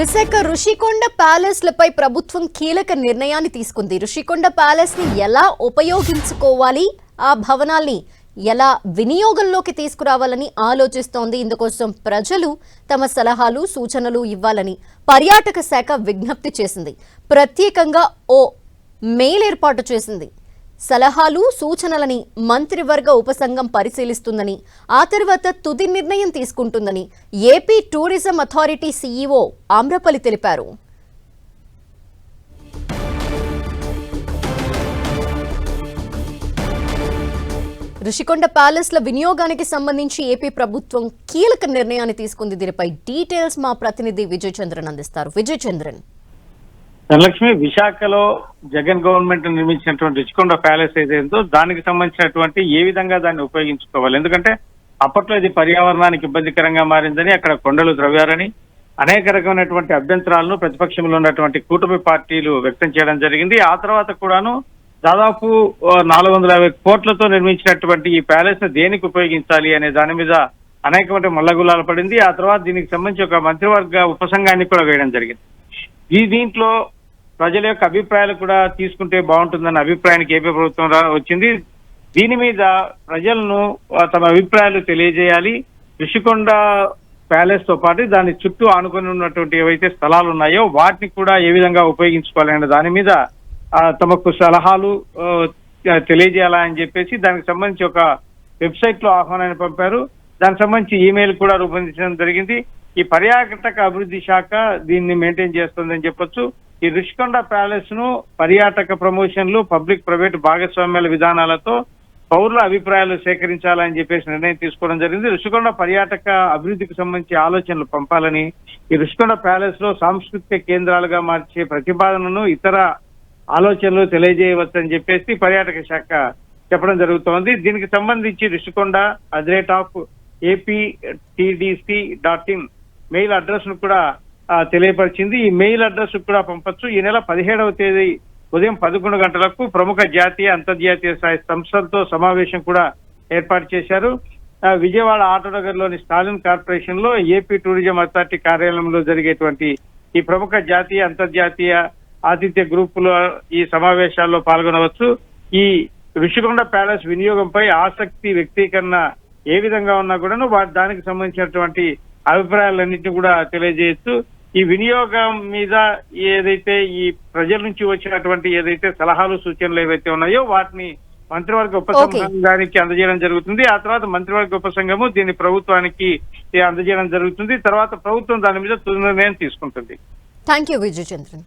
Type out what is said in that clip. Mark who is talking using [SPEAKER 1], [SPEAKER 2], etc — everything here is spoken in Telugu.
[SPEAKER 1] విశాఖ ఋషికొండ ప్యాలెస్లపై ప్రభుత్వం కీలక నిర్ణయాన్ని తీసుకుంది. ఋషికొండ ప్యాలెస్ని ఎలా ఉపయోగించుకోవాలి? ఆ భవనాల్ని ఎలా వినియోగంలోకి తీసుకురావాలని ఆలోచిస్తోంది. ఇందుకోసం ప్రజలు తమ సలహాలు సూచనలు ఇవ్వాలని పర్యాటక శాఖ విజ్ఞప్తి చేసింది. ప్రత్యేకంగా ఓ మెయిల్ ఏర్పాటు చేసింది. సలహాలు సూచనలని మంత్రివర్గ ఉపసంఘం పరిశీలిస్తుందని ఆ తర్వాత తుది నిర్ణయం తీసుకుంటుందని AP tourism authority CEO Amrapali తెలిపారు. ఋషికొండ ప్యాలెస్ల వినియోగానికి సంబంధించి ఏపీ ప్రభుత్వం కీలక నిర్ణయాన్ని తీసుకుంది. దీనిపై డీటెయిల్స్ మా ప్రతినిధి విజయ్ చంద్రన్ అందిస్తారు. విజయ్ చంద్రన్
[SPEAKER 2] ధనలక్ష్మి విశాఖలో జగన్ గవర్నమెంట్ నిర్మించినటువంటి రుచికొండ ప్యాలెస్ ఏదైందో దానికి సంబంధించినటువంటి ఏ విధంగా దాన్ని ఉపయోగించుకోవాలి? ఎందుకంటే అప్పట్లో ఇది పర్యావరణానికి ఇబ్బందికరంగా మారిందని అక్కడ కొండలు ద్రవ్యారని అనేక రకమైనటువంటి అభ్యంతరాలను ప్రతిపక్షంలో ఉన్నటువంటి కూటమి పార్టీలు వ్యక్తం చేయడం జరిగింది. ఆ తర్వాత కూడాను దాదాపు నాలుగు వందల యాభై కోట్లతో నిర్మించినటువంటి ఈ ప్యాలెస్ను దేనికి ఉపయోగించాలి అనే దాని మీద అనేకమైన మల్లగులాలు పడింది. ఆ తర్వాత దీనికి సంబంధించి ఒక మంత్రివర్గ ఉపసంఘాన్ని కూడా వేయడం జరిగింది. ఈ దీంట్లో ప్రజల యొక్క అభిప్రాయాలు కూడా తీసుకుంటే బాగుంటుందన్న అభిప్రాయానికి ఏపీ ప్రభుత్వం రా- వచ్చింది. దీని మీద ప్రజలను తమ అభిప్రాయాలు తెలియజేయాలి. ఋషికొండ ప్యాలెస్తో పాటు దాని చుట్టూ ఆనుకొని ఉన్నటువంటి ఏవైతే స్థలాలు ఉన్నాయో వాటిని కూడా ఏ విధంగా ఉపయోగించుకోవాలనే దాని మీద తమకు సలహాలు తెలియజేయాలని తెలియజేయాలా అని చెప్పేసి దానికి సంబంధించి ఒక వెబ్సైట్లో ఆహ్వానాన్ని పంపారు. దానికి సంబంధించి ఈమెయిల్ కూడా రూపొందించడం జరిగింది. ఈ పర్యాటక అభివృద్ధి శాఖ దీన్ని మెయింటైన్ చేస్తుందని చెప్పొచ్చు. ఈ రుషికొండ ప్యాలెస్ను పర్యాటక ప్రమోషన్లు పబ్లిక్ ప్రైవేట్ భాగస్వామ్యాల విధానాలతో పౌరుల అభిప్రాయాలు సేకరించాలని చెప్పేసి నిర్ణయం తీసుకోవడం జరిగింది. రుషికొండ పర్యాటక అభివృద్ధికి సంబంధించి ఆలోచనలు పంపాలని ఈ రుషికొండ ప్యాలెస్లో సాంస్కృతిక కేంద్రాలుగా మార్చే ప్రతిపాదనను ఇతర ఆలోచనలు తెలియజేయవచ్చని చెప్పేసి పర్యాటక శాఖ చెప్పడం జరుగుతోంది. దీనికి సంబంధించి Rushikonda at rate of AP TDC dot in mail అడ్రస్ను కూడా తెలియపరిచింది. ఈ మెయిల్ అడ్రస్ కూడా పంపొచ్చు. ఈ నెల పదిహేడవ తేదీ ఉదయం పదకొండు గంటలకు ప్రముఖ జాతీయ అంతర్జాతీయ స్థాయి సంస్థలతో సమావేశం కూడా ఏర్పాటు చేశారు. విజయవాడ ఆటోనగర్లోని స్టాలిన్ కార్పొరేషన్లో ఏపీ టూరిజం అథారిటీ కార్యాలయంలో జరిగేటువంటి ఈ ప్రముఖ జాతీయ అంతర్జాతీయ ఆతిథ్య గ్రూపులో ఈ సమావేశాల్లో పాల్గొనవచ్చు. ఈ ఋషికొండ ప్యాలెస్ వినియోగంపై ఆసక్తి వ్యక్తీకరణ ఏ విధంగా ఉన్నా కూడాను దానికి సంబంధించినటువంటి అభిప్రాయాలన్నింటినీ కూడా తెలియజేయచ్చు ఈ వినియోగం మీద ఏదైతే ఈ ప్రజల నుంచి వచ్చినటువంటి ఏదైతే సలహాలు సూచనలు ఏవైతే ఉన్నాయో వాటిని మంత్రివర్గ ఉపసంఘానికి అందజేయడం జరుగుతుంది. ఆ తర్వాత మంత్రివర్గ ఉపసంఘము దీన్ని ప్రభుత్వానికి అందజేయడం జరుగుతుంది. తర్వాత ప్రభుత్వం దాని మీద తుది నిర్ణయం తీసుకుంటుంది.
[SPEAKER 1] Thank you Vijay Chandran